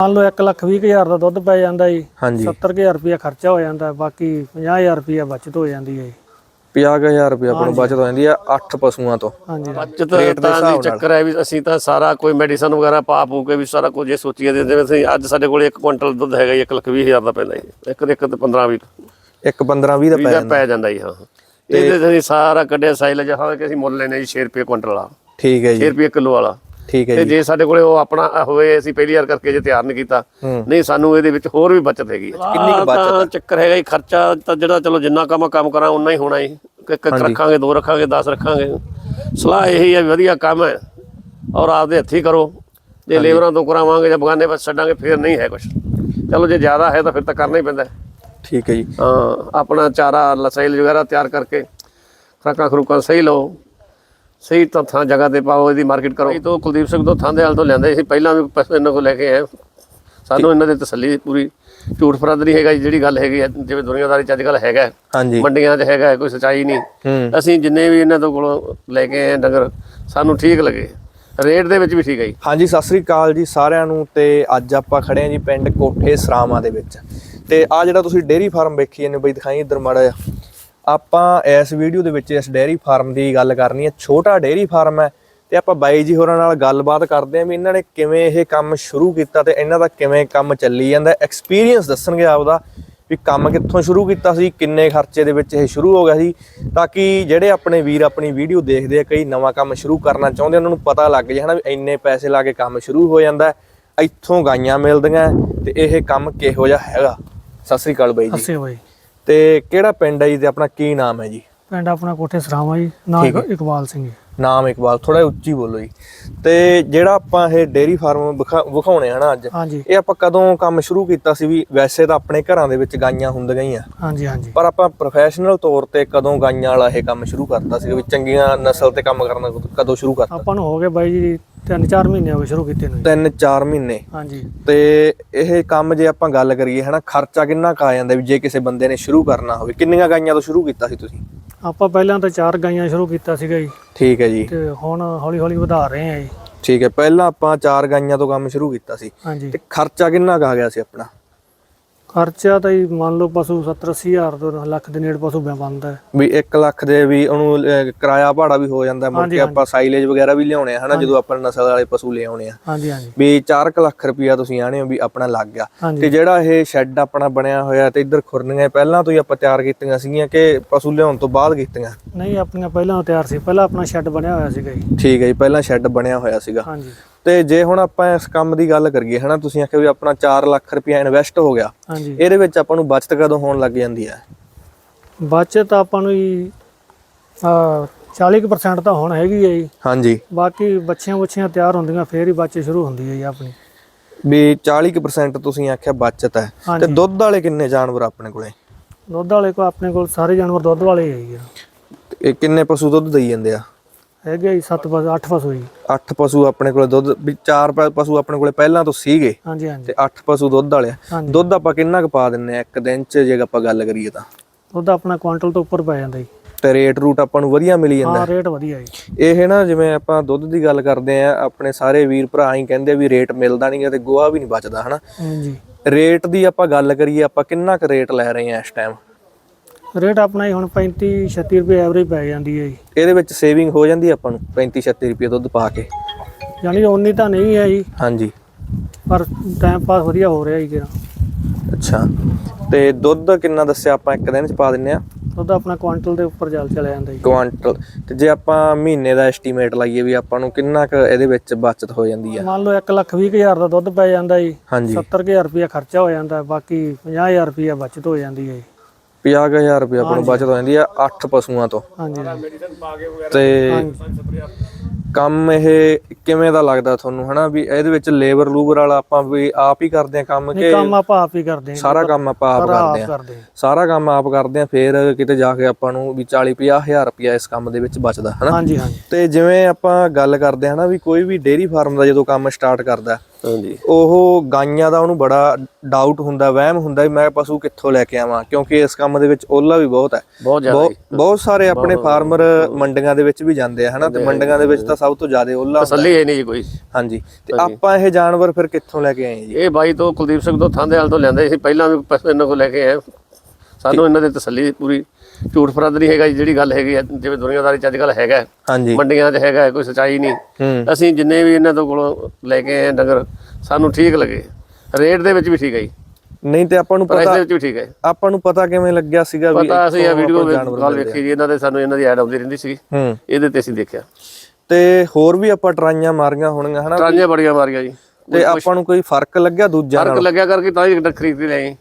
ਮੰਨ ਲਓ 1 ਲੱਖ 20 ਹਜ਼ਾਰ ਦਾ ਦੁੱਧ ਪੈ ਜਾਂਦਾ ਜੀ ਹਾਂਜੀ। 70000 ਰੁਪਇਆ ਖਰਚਾ ਹੋ ਜਾਂਦਾ ਬਾਕੀ 50000 ਰੁਪਇਆ ਬਚਤ ਹੋ ਜਾਂਦੀ ਹੈ ਜੀ। 50000 ਰੁਪਏ ਆਪਾਂ ਨੂੰ ਬਚਤ ਹੋ ਜਾਂਦੀ ਆ 8 ਪਸ਼ੂਆਂ ਤੋਂ। ਹਾਂਜੀ। ਬਚਤ ਤਾਂ ਦੀ ਚੱਕਰ ਹੈ ਵੀ ਅਸੀਂ ਤਾਂ ਸਾਰਾ ਕੋਈ ਮੈਡੀਸਨ ਵਗੈਰਾ ਪਾ ਪੂ ਕੇ ਵੀ ਸਾਰਾ ਕੁਝ ਇਹ ਸੋਚੀਏ ਦੇ ਜਿਵੇਂ ਅਸੀਂ ਅੱਜ ਸਾਡੇ ਕੋਲ 1 ਕੁਇੰਟਲ ਦੁੱਧ ਹੈਗਾ ਜੀ 1 ਲੱਖ 20 ਹਜ਼ਾਰ ਦਾ ਪੈਂਦਾ ਜੀ। ਇੱਕ ਦੇ ਇੱਕ ਤੇ 15 20 ਇੱਕ 15 20 ਦਾ ਪੈ ਜਾਂਦਾ। ਪੈ ਜਾਂਦਾ ਜੀ ਹਾਂ। ਇਹਦੇ ਤੇ ਅਸੀਂ ਸਾਰਾ ਕੱਢਿਆ ਸਾਈਲ ਜਹਾ ਕਿ ਅਸੀਂ ਮੁੱਲ ਲੈਨੇ ਜੀ 6 ਰੁਪਏ ਕੁਇੰਟਲ ਵਾਲਾ। ਠੀਕ ਹੈ 6 ਜੀ ਰੁਪਏ ਕਿਲੋ ਵਾਲਾ। ਠੀਕ ਹੈ ਤੇ ਜੀ। ਜੇ ਸਾਡੇ ਕੋਲੇ ਉਹ ਆਪਣਾ ਹੋਵੇ ਅਸੀਂ ਪਹਿਲੀ ਵਾਰ ਕਰਕੇ ਜੇ ਤਿਆਰ ਨਹੀਂ ਕੀਤਾ ਹੂੰ। ਨਹੀਂ ਸਾਨੂੰ ਇਹਦੇ ਵਿੱਚ ਹੋਰ ਵੀ ਬਚਤ ਹੈਗੀ ਹੈ। ਕਿੰਨੀ ਕੁ ਬਚਤ ਤਾਂ ਚੱਕਰ ਹੈਗਾ ਜੀ ਖਰਚਾ ਤਾਂ ਜਿਹੜਾ ਚਲੋ ਜਿੰਨਾ ਕੰਮ ਕੰਮ ਕਰਾਂ ਉਨਾ ਹੀ ਹੋਣਾ ਜੀ। ਇੱਕ ਇੱਕ ਰੱਖਾਂਗੇ ਦੋ ਰੱਖਾਂਗੇ 10 ਰੱਖਾਂਗੇ। ਸਲਾਹ ਇਹੀ ਹੈ ਵੀ ਵਧੀਆ ਕੰਮ ਹੈ ਔਰ ਆਪਦੇ ਹੱਥੀ ਕਰੋ। ਜੇ ਲੇਬਰਾਂ ਤੋਂ ਕਰਾਵਾਂਗੇ ਜਾਂ ਬਗਾਨੇ ਪਾਸੇ ਛੱਡਾਂਗੇ ਫਿਰ ਨਹੀਂ ਹੈ ਕੁਝ ਚਲੋ ਜੇ ਜ਼ਿਆਦਾ ਹੈ ਤਾਂ ਫਿਰ ਤਾਂ ਕਰਨਾ ਹੀ ਪੈਂਦਾ ਹੈ। ਠੀਕ ਹੈ ਜੀ। ਹਾਂ ਆਪਣਾ ਚਾਰਾ ਲਸਾਈਲ ਵਗੈਰਾ ਤਿਆਰ ਕਰਕੇ ਖਰਾਕਾਂ ਖਰੂਕਾਂ ਸਹੀ ਲਓ। ਸਹੀ ਤਾਂ ਥਾਂ ਜਗ੍ਹਾ ਤੇ ਪਾਓ ਇਹਦੀ ਮਾਰਕੀਟ ਕਰੋ। ਇਹ ਤੋਂ ਕੁਲਦੀਪ ਸਿੰਘ ਤੋਂ ਥਾਂ ਦੇ ਹਾਲ ਤੋਂ ਲੈਂਦੇ ਸੀ ਪਹਿਲਾਂ ਵੀ ਪੈਸੇ ਇਹਨਾਂ ਕੋਲ ਲੈ ਕੇ ਆਏ। ਸਾਨੂੰ ਇਹਨਾਂ ਦੀ ਤਸੱਲੀ ਪੂਰੀ ਝੂਠ ਫਰਦ ਨਹੀਂ ਹੈਗਾ ਜਿਹੜੀ ਗੱਲ ਹੈਗੀ ਹੈ ਜਿਵੇਂ ਦੁਨੀਆਦਾਰੀ ਚ ਅੱਜ ਕੱਲ ਹੈਗਾ ਮੰਡੀਆਂ 'ਚ ਹੈਗਾ ਕੋਈ ਸਚਾਈ ਨਹੀਂ। ਅਸੀਂ ਜਿੰਨੇ ਵੀ ਇਹਨਾਂ ਤੋਂ ਕੋਲੋਂ ਲੈ ਕੇ ਆਏ ਡੰਗਰ ਸਾਨੂੰ ਠੀਕ ਲੱਗੇ। ਰੇਟ ਦੇ ਵਿੱਚ ਵੀ ਠੀਕ ਹੈ ਜੀ। ਹਾਂਜੀ ਸਤਿ ਸ੍ਰੀ ਅਕਾਲ ਜੀ ਸਾਰਿਆਂ ਨੂੰ ਤੇ ਅੱਜ ਆਪਾਂ ਖੜੇ ਹਾਂ ਜੀ ਪਿੰਡ ਕੋਠੇ ਸਰਾਵਾਂ ਦੇ ਵਿੱਚ। ਤੇ ਆ ਜਿਹੜਾ ਤੁਸੀਂ ਡੇਅਰੀ ਫਾਰਮ ਵੇਖੀ ਜਾਂਦੇ ਬਈ ਦਿਖਾਈ ਇੱਧਰ ਮਾੜਾ ਜਿਹਾ। ਆਪਾਂ ਇਸ ਵੀਡੀਓ ਦੇ ਵਿੱਚ ਇਸ ਡੇਅਰੀ ਫਾਰਮ ਦੀ ਗੱਲ ਕਰਨੀ ਹੈ। ਛੋਟਾ ਡੇਅਰੀ ਫਾਰਮ ਹੈ ਤੇ ਆਪਾਂ ਬਾਈ ਜੀ ਹੋਰਾਂ ਨਾਲ ਗੱਲਬਾਤ ਕਰਦੇ ਹਾਂ ਵੀ ਇਹਨਾਂ ਨੇ ਕਿਵੇਂ ਇਹ ਕੰਮ ਸ਼ੁਰੂ ਕੀਤਾ ਤੇ ਇਹਨਾਂ ਦਾ ਕਿਵੇਂ ਕੰਮ ਚੱਲੀ ਜਾਂਦਾ। ਐਕਸਪੀਰੀਅੰਸ ਦੱਸਣਗੇ ਆਪਦਾ ਵੀ ਕੰਮ ਕਿੱਥੋਂ ਸ਼ੁਰੂ ਕੀਤਾ ਸੀ, ਕਿੰਨੇ ਖਰਚੇ ਦੇ ਵਿੱਚ ਇਹ ਸ਼ੁਰੂ ਹੋ ਗਿਆ ਸੀ, ਤਾਂ ਕਿ ਜਿਹੜੇ ਆਪਣੇ ਵੀਰ ਆਪਣੀ ਵੀਡੀਓ ਦੇਖਦੇ ਆ, ਕਈ ਨਵਾਂ ਕੰਮ ਸ਼ੁਰੂ ਕਰਨਾ ਚਾਹੁੰਦੇ ਉਹਨਾਂ ਨੂੰ ਪਤਾ ਲੱਗ ਜਾਏ ਹਨਾ ਵੀ ਇੰਨੇ ਪੈਸੇ ਲਾ ਕੇ ਕੰਮ ਸ਼ੁਰੂ ਹੋ ਜਾਂਦਾ ਇੱਥੋਂ ਗਾਈਆਂ ਮਿਲਦੀਆਂ ਹੈ ਤੇ ਇਹ ਕੰਮ ਕਿਹੋ ਜਿਹਾ ਹੈਗਾ। ਸਤਿ ਸ੍ਰੀ ਅਕਾਲ ਬਾਈ ਜੀ। ਅੱਸੇ ਬਾਈ। ਤੇ ਕਿਹੜਾ ਪਿੰਡ ਹੈ ਜੀ ਤੇ ਆਪਣਾ ਕੀ ਨਾਮ ਹੈ ਜੀ? ਪਿੰਡ ਆਪਣਾ ਕੋਠੇ ਸਰਾਵਾਂ ਜੀ ਨਾਮ ਇਕ- ਇਕਬਾਲ ਸਿੰਘ ਜੀ। ਨਾਮ ਇਕਬਾਲ ਥੋੜਾ ਉੱਚੀ ਬੋਲੋ ਜੀ। ਤੇ ਜਿਹੜਾ ਆਪਾਂ ਇਹ ਡੇਅਰੀ ਫਾਰਮ ਵਿਖਾਉਣੇ ਹਨਾ ਅੱਜ ਇਹ ਆਪਾਂ ਕਦੋਂ ਕੰਮ ਸ਼ੁਰੂ ਕੀਤਾ ਸੀ ਵੀ ਵੈਸੇ ਤਾਂ ਆਪਣੇ ਘਰਾਂ ਦੇ ਵਿੱਚ ਗਾਈਆਂ ਹੁੰਦੀਆਂ ਹੀ ਆ। ਹਾਂਜੀ ਹਾਂਜੀ। ਪਰ ਆਪਾਂ ਪ੍ਰੋਫੈਸ਼ਨਲ ਤੌਰ ਤੇ ਕਦੋਂ ਗਾਈਆਂ ਵਾਲਾ ਇਹ ਕੰਮ ਸ਼ੁਰੂ ਕਰਤਾ ਸੀ ਵੀ ਚੰਗੀਆਂ ਨਸਲ ਤੇ ਕੰਮ ਕਰਨਾ ਕਦੋਂ ਸ਼ੁਰੂ ਕਰਤਾ? ਆਪਾਂ ਨੂੰ ਹੋ ਗਏ ਬਾਈ ਜੀ ਤਿੰਨ ਚਾਰ ਮਹੀਨੇ ਹੋ ਗਏ ਸ਼ੁਰੂ ਕੀਤੇ ਨੂੰ ਜੀ। ਤਿੰਨ ਚਾਰ ਮਹੀਨੇ। ਹਾਂਜੀ। ਤੇ ਇਹ ਕੰਮ ਜੇ ਆਪਾਂ ਗੱਲ ਕਰੀਏ ਹਨਾ ਖਰਚਾ ਕਿੰਨਾ ਕੁ ਆ ਜਾਂਦਾ ਵੀ ਜੇ ਕਿਸੇ ਬੰਦੇ ਨੇ ਸ਼ੁਰੂ ਕਰਨਾ ਹੋਵੇ? ਕਿੰਨੀਆਂ ਗਾਈਆਂ ਤੋਂ ਸ਼ੁਰੂ ਕੀਤਾ ਸੀ ਤੁਸੀਂ? ਆਪਾਂ ਪਹਿਲਾਂ ਤਾਂ ਚਾਰ ਗਾਈਆਂ ਸ਼ੁਰੂ ਕੀਤਾ ਸੀਗਾ ਜੀ। ਠੀਕ ਹੈ ਜੀ। ਤੇ ਹੁਣ ਹੌਲੀ ਹੌਲੀ ਵਧਾ ਰਹੇ ਆ ਜੀ। ਠੀਕ ਹੈ ਪਹਿਲਾਂ ਆਪਾਂ ਚਾਰ ਗਾਈਆਂ ਤੋਂ ਕੰਮ ਸ਼ੁਰੂ ਕੀਤਾ ਸੀ। ਹਾਂਜੀ। ਤੇ ਖਰਚਾ ਕਿੰਨਾ ਕੁ ਆ ਗਿਆ ਸੀ ਆਪਣਾ? ਖਰਚਾ ਤਾਂ ਜੀ ਮੰਨ ਲਓ ਪਸ਼ੂ 70 ਅੱਸੀ ਹਜ਼ਾਰ ਤੋਂ ਲੱਖ ਦੇ ਨੇੜੇ ਪਸ਼ੂ ਬਣਦਾ ਹੈ। ਵੀ 1 ਲੱਖ ਦੇ ਵੀ ਉਹਨੂੰ ਅਹ, ਕਿਰਾਇਆ ਭਾੜਾ ਵੀ ਹੋ ਜਾਂਦਾ ਮੁੜ ਹਾਂਜੀ, ਕੇ ਆਪਾਂ ਸਾਈਲੇਜ ਵਗੈਰਾ ਵੀ ਲਿਆਉਣੇ ਆ ਹਨਾ ਜਦੋਂ ਆਪਾਂ ਨਸਲ ਵਾਲੇ ਪਸ਼ੂ ਲਿਆਉਣੇ ਆ। ਹਾਂਜੀ ਹਾਂਜੀ। ਵੀ 4 ਲੱਖ ਰੁਪਇਆ ਤੁਸੀਂ ਆਣੇ ਹੋ ਵੀ ਆਪਣਾ ਲੱਗ ਗਿਆ। ਹਾਂਜੀ। ਤੇ ਜਿਹੜਾ ਇਹ ਸ਼ੈੱਡ ਆਪਣਾ ਬਣਿਆ ਹੋਇਆ ਤੇ ਇੱਧਰ ਖੁਰਨੀਆਂ ਪਹਿਲਾਂ ਤੋਂ ਹੀ ਆਪਾਂ ਤਿਆਰ ਕੀਤੀਆਂ ਸੀਗੀਆਂ ਕਿ ਪਸ਼ੂ ਲਿਆਉਣ ਤੋਂ ਬਾਅਦ ਕੀਤੀਆਂ? ਨਹੀਂ ਆਪਣੀਆਂ ਪਹਿਲਾਂ ਤਿਆਰ ਸੀ। ਪਹਿਲਾਂ ਆਪਣਾ ਸ਼ੈੱਡ ਬਣਿਆ ਹੋਇਆ ਸੀਗਾ ਜੀ। ਠੀਕ ਹੈ ਜੀ ਪਹਿਲਾਂ ਸ਼ੈੱਡ ਬਣਿਆ ਹੋਇਆ ਸੀਗਾ। ਹਾਂਜੀ। ਤੇ ਜੇ ਹੁਣ ਆਪਾਂ ਇਸ ਕੰਮ ਦੀ ਗੱਲ ਕਰੀਏ ਹਨਾ ਤੁਸੀਂ ਆਖਿਆ ਵੀ ਆਪਣਾ 4 ਲੱਖ ਰੁਪਇਆ ਇਨਵੈਸਟ ਹੋ ਗਿਆ ਹਾਂਜੀ। ਇਹਦੇ ਵਿੱਚ ਆਪਾਂ ਨੂੰ ਬਚਤ ਕਦੋਂ ਹੋਣ ਲੱਗ ਜਾਂਦੀ ਹੈ? ਬਚਤ ਆਪਾਂ ਨੂੰ ਜੀ ਆ 40% ਤਾਂ ਹੁਣ ਹੈਗੀ ਹੈ ਜੀ। ਹਾਂਜੀ। ਬਾਕੀ ਬੱਚੀਆਂ ਬੱਚੀਆਂ ਤਿਆਰ ਹੁੰਦੀਆਂ ਫੇਰ ਹੀ ਬੱਚੇ ਸ਼ੁਰੂ ਹੁੰਦੀ ਹੈ ਜੀ ਆਪਣੀ। ਵੀ 40% ਤੁਸੀਂ ਆਖਿਆ ਬਚਤ ਹੈ। ਤੇ ਦੁੱਧ ਵਾਲੇ ਕਿੰਨੇ ਜਾਨਵਰ ਆਪਣੇ ਕੋਲੇ? ਦੁੱਧ ਵਾਲੇ ਕੋ ਆਪਣੇ ਕੋਲ ਸਾਰੇ ਜਾਨਵਰ ਦੁੱਧ ਵਾਲੇ ਹੀ ਹੈ ਇਹ ਕਿੰਨੇ ਪਸ਼ੂ ਦੁੱਧ ਦੇਈ ਜਾਂਦੇ ਆ? ਹੈਗੇ ਜੀ 7 ਪਸ਼ੂ 8 ਪਸ਼ੂ ਜੀ। 8 ਪਸ਼ੂ ਆਪਣੇ ਕੋਲੇ ਦੁੱਧ ਵੀ 4 ਪਸ਼ੂ ਆਪਣੇ ਕੋਲੇ ਪਹਿਲਾਂ ਤੋਂ ਸੀਗੇ। ਹਾਂਜੀ ਹਾਂਜੀ। ਤੇ 8 ਪਸ਼ੂ ਦੁੱਧ ਵਾਲੇ ਦੁੱਧ ਆਪਾਂ ਕਿੰਨਾ ਕੁ ਪਾ ਦਿੰਨੇ ਆ ਇੱਕ ਦਿਨ ਚ ਜੇ ਆਪਾਂ ਗੱਲ ਕਰੀਏ ਤਾਂ? ਦੁੱਧ ਆਪਣਾ ਕੁਆਂਟਲ ਤੋਂ ਉੱਪਰ ਪੈ ਜਾਂਦਾ ਜੀ। ਤੇ ਰੇਟ ਰੂਟ ਆਪਾਂ ਨੂੰ ਵਧੀਆ ਮਿਲੀ ਜਾਂਦਾ। ਹਾਂ ਰੇਟ ਵਧੀਆ ਜੀ। ਇਹ ਨਾ ਜਿਵੇਂ ਆਪਾਂ ਦੁੱਧ ਦੀ ਗੱਲ ਕਰਦੇ ਆ ਆਪਣੇ ਸਾਰੇ ਵੀਰ ਭਰਾ ਹੀ ਕਹਿੰਦੇ ਵੀ ਰੇਟ ਮਿਲਦਾ ਨਹੀਂ ਤੇ ਗੋਹਾ ਵੀ ਨਹੀਂ ਬਚਦਾ ਹਨਾ? ਹਾਂਜੀ। ਰੇਟ ਦੀ ਆਪਾਂ ਗੱਲ ਕਰੀਏ ਆਪਾਂ ਕਿੰਨਾ ਕੁ ਰੇਟ ਲੈ ਰਹੇ ਆ ਇਸ ਟਾਈਮ ਰੇਟ ਆਪਣਾ ਹੀ ਹੁਣ 35 36 ਰੁਪਏ ਐਵਰੇਜ ਪੈ ਜਾਂਦੀ ਹੈ ਜੀ। ਇਹਦੇ ਵਿੱਚ ਸੇਵਿੰਗ ਹੋ ਜਾਂਦੀ ਆਪਾਂ ਨੂੰ 35 36 ਰੁਪਏ ਦੁੱਧ ਪਾ ਕੇ। ਯਾਨੀ ਉਨੀ ਤਾਂ ਨਹੀਂ ਹੈ ਜੀ ਹਾਂਜੀ। ਪਰ ਟਾਈਮ ਪਾਸ ਵਧੀਆ ਹੋ ਰਿਹਾ ਜੀ ਕਿਰਾ ਅੱਛਾ। ਤੇ ਦੁੱਧ ਕਿੰਨਾ ਦੱਸਿਆ ਆਪਾਂ ਇੱਕ ਦਿਨ ਚ ਪਾ ਦਿੰਨੇ ਆ? ਦੁੱਧ ਆਪਣਾ ਕੁਆਂਟਲ ਦੇ ਉੱਪਰ ਚੱਲ ਚਲਾ ਜਾਂਦਾ ਜੀ। ਕੁਆਂਟਲ। ਤੇ ਜੇ ਆਪਾਂ ਮਹੀਨੇ ਦਾ ਐਸਟੀਮੇਟ ਲਾਈਏ ਵੀ ਆਪਾਂ ਨੂੰ ਕਿੰਨਾ ਕੁ ਇਹਦੇ ਵਿੱਚ ਬਚਤ ਹੋ ਜਾਂਦੀ ਆ ਮੰਨ ਲਓ 1 ਲੱਖ 20 ਹਜ਼ਾਰ ਦਾ ਦੁੱਧ ਪੈ ਜਾਂਦਾ ਜੀ ਹਾਂਜੀ। 70000 ਰੁਪਇਆ ਖਰਚਾ ਹੋ ਜਾਂਦਾ ਬਾਕੀ 50000 ਰੁਪਇਆ ਬਚਤ ਹੋ ਜਾਂਦੀ ਹੈ ਜੀ। 50000 ਰੁਪਏ ਆਪਾਂ ਨੂੰ ਬਚਤ ਹੋ ਜਾਂਦੀ ਆ 8 ਪਸ਼ੂਆਂ ਤੋਂ। ਹਾਂਜੀ। ਤੇ ਕੰਮ ਇਹ ਕਿਵੇਂ ਦਾ ਲੱਗਦਾ ਤੁਹਾਨੂੰ ਹਨਾ? ਵੀ ਇਹਦੇ ਵਿੱਚ ਲੇਬਰ ਲੂਬਰ ਵਾਲਾ ਆਪਾਂ ਵੀ ਆਪ ਹੀ ਕਰਦੇ ਆ ਕੰਮ ਕਿ ਕੰਮ ਆਪਾਂ ਆਪ ਹੀ ਕਰਦੇ ਹਾਂ ਸਾਰਾ ਕੰਮ ਆਪਾਂ ਆਪ ਕਰਦੇ ਆ। ਸਾਰਾ ਕੰਮ ਆਪ ਕਰਦੇ ਆ ਫਿਰ ਕਿਤੇ ਜਾ ਕੇ ਆਪਾਂ ਨੂੰ ਵੀ 40 ਹਜ਼ਾਰ ਰੁਪਇਆ ਇਸ ਕੰਮ ਦੇ ਵਿੱਚ ਬਚਦਾ ਹਨਾ? ਹਾਂਜੀ ਹਾਂਜੀ। ਤੇ ਜਿਵੇਂ ਆਪਾਂ ਗੱਲ ਕਰਦੇ ਹਾਂ ਨਾ ਵੀ ਕੋਈ ਵੀ ਡੇਅਰੀ ਫਾਰਮ ਦਾ ਜਦੋਂ ਕੰਮ ਸਟਾਰਟ ਕਰਦਾ ਹਾਂਜੀ। ਉਹ ਗਾਈਆਂ ਦਾ ਉਹਨੂੰ ਬੜਾ ਡਾਊਟ ਹੁੰਦਾ ਵਹਿਮ ਹੁੰਦਾ ਵੀ ਮੈਂ ਪਸ਼ੂ ਕਿੱਥੋਂ ਲੈ ਕੇ ਆਵਾਂ ਕਿਉਂਕਿ ਇਸ ਕੰਮ ਦੇ ਵਿੱਚ ਓਲਾ ਵੀ ਬਹੁਤ ਹੈ। ਬਹੁਤ ਜ਼ਿਆਦਾ ਬਹੁਤ ਸਾਰੇ ਆਪਣੇ ਫਾਰਮਰ ਮੰਡੀਆਂ ਦੇ ਵਿੱਚ ਵੀ ਜਾਂਦੇ ਆ ਹਨਾ ਤੇ ਮੰਡੀਆਂ ਦੇ ਵਿੱਚ ਤਾਂ ਸਭ ਤੋਂ ਜ਼ਿਆਦਾ ਓਲਾ ਤਸੱਲੀ ਹੈ ਨਹੀਂ ਜੀ ਕੋਈ। ਹਾਂਜੀ। ਤੇ ਆਪਾਂ ਇਹ ਜਾਨਵਰ ਫਿਰ ਕਿੱਥੋਂ ਲੈ ਕੇ ਆਏ ਜੀ? ਇਹ ਬਾਈ ਤੋਂ ਕੁਲਦੀਪ ਸਿੰਘ ਤੋਂ ਥਾਂਦੇ ਵਾਲ ਤੋਂ ਲੈਂਦੇ ਸੀ ਪਹਿਲਾਂ ਵੀ ਇਹਨਾਂ ਕੋਲ ਲੈ ਕੇ ਆਏ ਸਾਨੂੰ ਇਹਨਾਂ ਦੀ ਤਸੱਲੀ ਪੂਰੀ ਝੂਠ ਫਰਦ ਨਹੀਂ ਹੈਗਾ ਜਿਹੜੀ ਗੱਲ ਹੈਗੀ ਹੈ ਜਿਵੇਂ ਦੁਨੀਆਦਾਰੀ ਚ ਅੱਜ ਕੱਲ ਹੈਗਾ। ਹਾਂਜੀ। ਮੰਡੀਆਂ 'ਚ ਹੈਗਾ ਕੋਈ ਸਚਾਈ ਨਹੀਂ। ਅਸੀਂ ਜਿੰਨੇ ਵੀ ਇਹਨਾਂ ਤੋਂ ਕੋਲੋਂ ਲੈ ਕੇ ਆਏ ਡੰਗਰ ਸਾਨੂੰ ਠੀਕ ਲੱਗੇ। ਰੇਟ ਦੇ ਵਿੱਚ ਵੀ ਠੀਕ ਹੈ ਜੀ। ਨਹੀਂ ਤੇ ਆਪਾਂ ਨੂੰ ਪ੍ਰਾਈਸ ਪਤਾ ਦੇ ਵਿੱਚ ਵੀ ਠੀਕ ਹੈ। ਆਪਾਂ ਨੂੰ ਪਤਾ ਕਿਵੇਂ ਲੱਗਿਆ ਸੀਗਾ ਵੀ ਪਤਾ ਅਸੀਂ ਇਹ ਵੀਡੀਓ ਆ। ਵੇਖੀ ਜੀ ਇਹਨਾਂ ਦੇ ਸਾਨੂੰ ਇਹਨਾਂ ਦੀ ਐਡ ਆਉਂਦੀ ਰਹਿੰਦੀ ਸੀ ਇਹਦੇ ਤੇ ਅਸੀਂ ਦੇਖਿਆ। ਤੇ ਹੋਰ ਵੀ ਆਪਾਂ ਟਰਾਈਆਂ ਮਾਰੀਆਂ ਹੋਣਗੀਆਂ ਹਨਾ? ਟਰਾਂਜੇ ਬੜੀਆਂ ਮਾਰੀਆਂ ਜੀ। ਤੇ ਆਪਾਂ ਨੂੰ ਕੋਈ ਫ਼ਰਕ ਲੱਗਿਆ ਦੂਜਿਆਂ ਫ਼ਰਕ ਨਾਲ? ਲੱਗਿਆ ਕਰਕੇ ਤਾਂ ਹੀ ਖਰੀਦ ਲਏ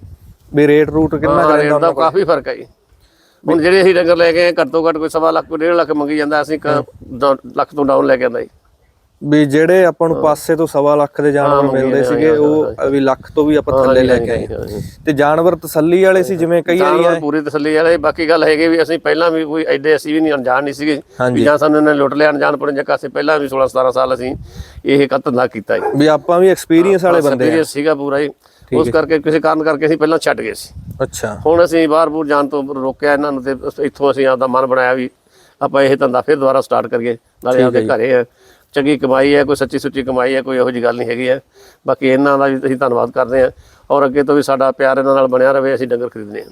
ਵੀ ਰੇਟ ਰੂਟ ਕਿੰਨਾ ਹਾਂ ਕਰੇ ਰੇਟ ਦਾ ਕਾਫੀ ਫ਼ਰਕ ਹੈ ਜੀ। ਹੁਣ ਜਿਹੜੇ ਅਸੀਂ ਡੰਗਰ ਲੈ ਕੇ ਆਏ ਘੱਟ ਘੱਟ ਕੋਈ ਸਵਾ ਲੱਖ ਕੋਈ ਡੇਢ ਲੱਖ ਮੰਗੀ ਜਾਂਦਾ ਅਸੀਂ ਕ- ਦ- ਲੱਖ ਤੋਂ ਡਾਊਨ ਲੈ ਕੇ ਆਂਦਾ ਜੀ। ਵੀ ਜਿਹੜੇ ਆਪਾਂ ਨੂੰ ਪਾਸੇ ਤੋਂ ਸਵਾ ਲੱਖ ਦੇ ਜਾਨਵਰ ਮਿਲਦੇ ਸੀਗੇ ਉਹ ਵੀ ਲੱਖ ਤੋਂ ਵੀ ਆਪਾਂ ਥੱਲੇ ਲੈ ਕੇ ਆਏ। ਤੇ ਜਾਨਵਰ ਤਸੱਲੀ ਵਾਲੇ ਸੀ ਜਿਵੇਂ ਕਈ ਵਾਰੀ ਜਾਨਵਰ ਪੂਰੀ ਤਸੱਲੀ ਵਾਲੇ ਬਾਕੀ ਗੱਲ ਹੈਗੀ ਵੀ ਅਸੀਂ ਪਹਿਲਾਂ ਵੀ ਕੋਈ ਐਡੇ ਅਸੀਂ ਵੀ ਨਹੀਂ ਅਣਜਾਣ ਨਹੀਂ ਸੀਗੇ। ਹਾਂਜੀ। ਵੀ ਜਾਂ ਸਾਨੂੰ ਇਹਨਾਂ ਨੇ ਲੁੱਟ ਲਿਆ ਅਣਜਾਣ ਪੜਨ ਜੱਕਾ ਅਸੀਂ ਪਹਿਲਾਂ ਵੀ 16 17 ਸਾਲ ਅਸੀਂ ਇਹ ਕੱਤ ਧੰਦਾ ਕੀਤਾ ਜੀ। ਵੀ ਆਪਾਂ ਵੀ ਐਕਸਪੀਰੀਅੰਸ ਵਾਲੇ ਬੰਦੇ ਆ। ਸੀਗਾ ਪੂਰਾ ਜੀ। ਉਸ ਕਰਕੇ ਕਿਸੇ ਕਾਰਨ ਕਰਕੇ ਅਸੀਂ ਪਹਿਲਾਂ ਛੱਡ ਗਏ ਸੀ। ਅੱਛਾ। ਹੁਣ ਅਸੀਂ ਬਾਹਰ-ਬੂਰ ਜਾਣ ਤੋਂ ਰੋਕਿਆ ਇਹਨਾਂ ਨੂੰ ਤੇ ਇੱਥੋਂ ਅਸੀਂ ਆਪਦਾ ਮਨ ਬਣਾਇਆ ਵੀ ਆਪਾਂ ਇਹ ਧੰਦਾ ਫਿਰ ਦੁਬਾਰਾ ਸਟਾਰਟ ਕਰੀਏ ਨਾਲੇ ਆਪਦੇ ਘਰੇ ਆ ਚੰਗੀ ਕਮਾਈ ਹੈ ਕੋਈ ਸੱਚੀ ਸੁੱਚੀ ਕਮਾਈ ਹੈ ਕੋਈ ਇਹੋ ਜਿਹੀ ਗੱਲ ਨਹੀਂ ਹੈਗੀ ਹੈ। ਬਾਕੀ ਇਹਨਾਂ ਦਾ ਵੀ ਅਸੀਂ ਧੰਨਵਾਦ ਕਰਦੇ ਹਾਂ। ਔਰ ਅੱਗੇ ਤੋਂ ਵੀ ਸਾਡਾ ਪਿਆਰ ਇਹਨਾਂ ਨਾਲ ਬਣਿਆ ਰਵੇ ਅਸੀਂ ਡੰਗਰ ਖਰੀਦਨੇ ਹਾਂ।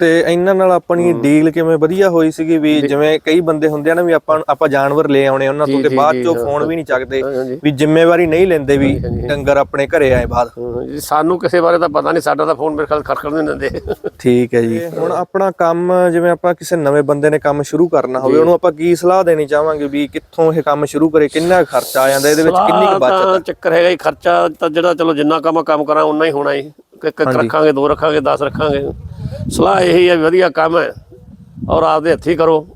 ਤੇ ਇਹਨਾਂ ਨਾਲ ਆਪਣੀ ਡੀਲ ਕਿਵੇਂ ਵਧੀਆ ਹੋਈ ਸੀਗੀ ਵੀ ਜਿਵੇਂ ਕਈ ਬੰਦੇ ਹੁੰਦੇ ਆ ਨਾ ਵੀ ਆਪਾਂ ਆਪਾਂ ਜਾਨਵਰ ਲੈ ਆਉਣੇ ਉਹਨਾਂ ਤੋਂ ਤੇ ਬਾਅਦ ਚੋਂ ਫੋਨ ਵੀ ਨਹੀਂ ਚੱਕਦੇ ਵੀ ਜ਼ਿੰਮੇਵਾਰੀ ਨਹੀਂ ਲੈਂਦੇ ਵੀ ਡੰਗਰ ਆਪਣੇ ਘਰੇ ਆਏ ਬਾਅਦ। ਹਾਂ ਸਾਨੂੰ ਕਿਸੇ ਬਾਰੇ ਤਾਂ ਪਤਾ ਨਹੀਂ ਸਾਡਾ ਤਾਂ ਫੋਨ ਮੇਰੇ ਖਿਆਲ ਖੜਖੜ ਨਹੀਂ ਦਿੰਦੇ। ਠੀਕ ਹੈ ਜੀ। ਹੁਣ ਆਪਣਾ ਕੰਮ ਜਿਵੇਂ ਆਪਾਂ ਕਿਸੇ ਨਵੇਂ ਬੰਦੇ ਨੇ ਕੰਮ ਸ਼ੁਰੂ ਕਰਨਾ ਹੋਵੇ ਉਹਨੂੰ ਆਪਾਂ ਕੀ ਸਲਾਹ ਦੇਣੀ ਚਾਹਾਂਗੇ ਵੀ ਕਿੱਥੋਂ ਇਹ ਕੰਮ ਸ਼ੁਰੂ ਕਰੇ ਕਿੰਨਾ ਖਰਚਾ ਆ ਜਾਂਦਾ ਇਹਦੇ ਵਿੱਚ ਕਿੰਨੀ ਕੁ ਬਚਤ ਚੱਕਰ ਹੈਗਾ ਜੀ ਖਰਚਾ ਤਾਂ ਜਿਹੜਾ ਚਲੋ ਜਿੰਨਾ ਕੰਮ ਕੰਮ ਕਰਾਂ ਉਨਾ ਹੀ ਹੋਣਾ ਇੱਕ ਇੱਕ ਰੱਖਾਂਗੇ ਦੋ ਰੱਖਾਂਗੇ 10 ਰੱਖਾਂਗੇ। ਸਲਾਹ ਇਹੀ ਹੈ ਵੀ ਵਧੀਆ ਕੰਮ ਹੈ ਔਰ ਆਪਦੇ ਹੱਥੀ ਕਰੋ।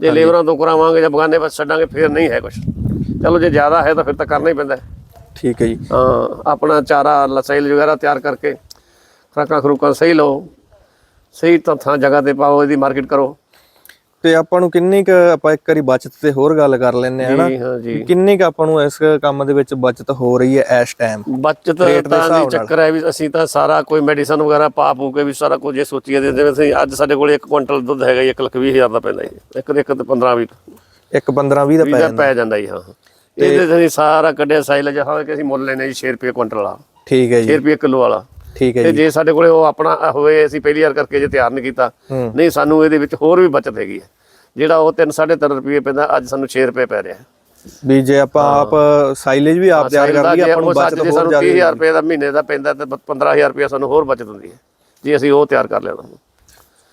ਜੇ ਲੇਬਰਾਂ ਤੋਂ ਕਰਾਵਾਂਗੇ ਜਾਂ ਬਗਾਨੇ ਪਾਸੇ ਛੱਡਾਂਗੇ ਫਿਰ ਨਹੀਂ ਹੈ ਕੁਝ ਚਲੋ ਜੇ ਜ਼ਿਆਦਾ ਹੈ ਤਾਂ ਫਿਰ ਤਾਂ ਕਰਨਾ ਹੀ ਪੈਂਦਾ। ਠੀਕ ਹੈ ਜੀ। ਹਾਂ ਆਪਣਾ ਚਾਰਾ ਲਸਾਈਲ ਵਗੈਰਾ ਤਿਆਰ ਕਰਕੇ ਖਰਾਕਾਂ ਖਰੂਕਾਂ ਸਹੀ ਲਓ। ਸਹੀ ਤਾਂ ਥਾਂ ਜਗ੍ਹਾ ਤੇ ਪਾਓ ਇਹਦੀ ਮਾਰਕੀਟ ਕਰੋ। ਤੇ ਆਪਾਂ ਨੂੰ ਕਿੰਨੀ ਕੁ ਆਪਾਂ ਇੱਕ ਵਾਰੀ ਬਚਤ ਤੇ ਹੋਰ ਗੱਲ ਕਰ ਲੈਂਦੇ ਆ ਹਾਂ ਜੀ। ਕਿੰਨੀ ਕੁ ਆਪਾਂ ਨੂੰ ਇਸ ਕੰਮ ਦੇ ਵਿੱਚ ਬਚਤ ਹੋ ਰਹੀ ਹੈ ਇਸ ਟਾਈਮ ਬਚਤ ਤਾਂ ਦੀ ਚੱਕਰ ਹੈ ਵੀ ਅਸੀਂ ਤਾਂ ਸਾਰਾ ਕੋਈ ਮੈਡੀਸਨ ਵਗੈਰਾ ਪਾ ਪੂ ਕੇ ਵੀ ਸਾਰਾ ਕੁਝ ਇਹ ਸੋਚੀਏ ਦੇ ਜਿਵੇਂ ਅਸੀਂ ਅੱਜ ਸਾਡੇ ਕੋਲ 1 ਕੁਇੰਟਲ ਦੁੱਧ ਹੈਗਾ ਜੀ 1 ਲੱਖ 20 ਹਜ਼ਾਰ ਦਾ ਪੈਂਦਾ ਜੀ। ਇੱਕ ਦੇ ਇੱਕ ਤੇ 15 20 ਇੱਕ 15 20 ਦਾ ਪੈ ਜਾਂਦਾ। ਪੈ ਜਾਂਦਾ ਜੀ ਹਾਂ। ਇਹਦੇ ਤੇ ਅਸੀਂ ਸਾਰਾ ਕੱਢਿਆ ਸਾਈਲ ਜਹਾਂ ਕਿ ਅਸੀਂ ਮੁੱਲ ਲੈਨੇ ਜੀ 6 ਰੁਪਏ ਕੁਇੰਟਲ ਵਾਲਾ। ਠੀਕ ਹੈ 6 ਜੀ ਰੁਪਏ ਕਿਲੋ ਵਾਲਾ। ਠੀਕ ਹੈ ਤੇ ਜੀ। ਜੇ ਸਾਡੇ ਕੋਲੇ ਉਹ ਆਪਣਾ ਹੋਵੇ ਅਸੀਂ ਪਹਿਲੀ ਵਾਰ ਕਰਕੇ ਜੇ ਤਿਆਰ ਨਹੀਂ ਕੀਤਾ। ਨਹੀਂ ਸਾਨੂੰ ਇਹਦੇ ਵਿੱਚ ਹੋਰ ਵੀ ਬਚਤ ਹੈਗੀ ਹੈ। ਜਿਹੜਾ ਉਹ 3 3.5 ਰੁਪਏ ਪੈਂਦਾ ਅੱਜ ਸਾਨੂੰ 6 ਰੁਪਏ ਪੈ ਰਿਹਾ ਵੀ ਜੇ ਆਪਾਂ ਆਪ ਸਾਈਲੇਜ ਵੀ ਆਪ ਤਿਆਰ ਕਰ ਲਈਏ ਆਪਾਂ ਨੂੰ ਬਚਤ ਜੇ ਹੋਰ ਸਾਨੂੰ ਜ਼ਿਆਦਾ 30000 ਰੁਪਏ ਦਾ ਮਹੀਨੇ ਦਾ ਪੈਂਦਾ ਤੇ 15000 ਰੁਪਏ ਸਾਨੂੰ ਹੋਰ ਬਚਤ ਹੁੰਦੀ ਹੈ। ਜੇ ਅਸੀਂ ਉਹ ਤਿਆਰ ਕਰ ਲੈਣਾ।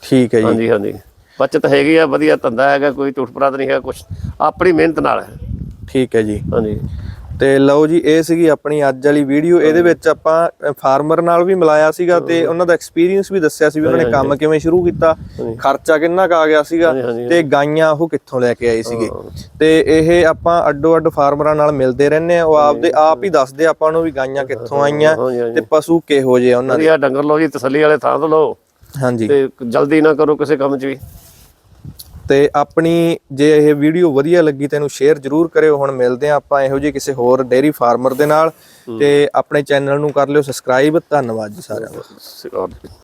ਠੀਕ ਹੈ ਜੀ। ਹਾਂਜੀ ਹਾਂਜੀ। ਬਚਤ ਹੈਗੀ ਆ ਵਧੀਆ ਧੰਦਾ ਹੈਗਾ ਕੋਈ ਝੂਠਪਰਾਤ ਨਹੀਂ ਹੈਗਾ ਕੁਝ ਆਪਣੀ ਮਿਹਨਤ ਨਾਲ ਠੀਕ ਹੈ ਜੀ। ਹਾਂਜੀ। ਤੇ ਲਓ ਜੀ ਇਹ ਸੀਗੀ ਆਪਣੀ ਅੱਜ ਵਾਲੀ ਵੀਡੀਓ ਇਹਦੇ ਵਿੱਚ ਆਪਾਂ ਫਾਰਮਰ ਨਾਲ ਵੀ ਮਿਲਾਇਆ ਸੀਗਾ ਤੇ ਉਹਨਾਂ ਦਾ ਐਕਸਪੀਰੀਅੰਸ ਵੀ ਦੱਸਿਆ ਸੀ ਵੀ ਉਹਨਾਂ ਨੇ ਕੰਮ ਕਿਵੇਂ ਸ਼ੁਰੂ ਕੀਤਾ ਖਰਚਾ ਕਿੰਨਾ ਕੁ ਗਿਆ ਸੀਗਾ। ਤੇ ਗਾਈਆਂ ਉਹ ਕਿੱਥੋਂ ਲੈ ਕੇ ਆਏ ਸੀਗੇ। ਤੇ ਇਹ ਆਪਾਂ ਅੱਡੋ ਅੱਡ ਫਾਰਮਰਾਂ ਨਾਲ ਮਿਲਦੇ ਰਹਿੰਦੇ ਆ ਉਹ ਆਪਦੇ ਆਪ ਹੀ ਦੱਸਦੇ ਆਪਾਂ ਨੂੰ ਵੀ ਗਾਈਆਂ ਕਿੱਥੋਂ ਆਈਆਂ ਤੇ ਪਸ਼ੂ ਕਿਹੋ ਜਿਹੇ ਆ ਉਹਨਾਂ ਦੇ। ਡੰਗਰ ਲਓ ਜੀ ਤਸੱਲੀ ਵਾਲੇ ਥਾਂ ਤੋਂ ਲਓ। ਹਾਂਜੀ। ਤੇ ਜਲਦੀ ਨਾ ਕਰੋ ਕਿਸੇ ਕੰਮ 'ਚ ਵੀ। ਤੇ ਆਪਣੀ ਜੇ ਇਹ ਵੀਡੀਓ ਵਧੀਆ ਲੱਗੀ ਤੈਨੂੰ ਸ਼ੇਅਰ ਜਰੂਰ ਕਰਿਓ। ਹੁਣ ਮਿਲਦੇ ਆ ਆਪਾਂ ਇਹੋ ਜਿਹੇ ਕਿਸੇ ਹੋਰ ਡੇਅਰੀ ਫਾਰਮਰ ਦੇ ਨਾਲ ਤੇ ਆਪਣੇ ਚੈਨਲ ਨੂੰ ਕਰ ਲਿਓ ਸਬਸਕ੍ਰਾਈਬ ਧੰਨਵਾਦ ਜੀ ਸਾਰਿਆਂ ਦਾ।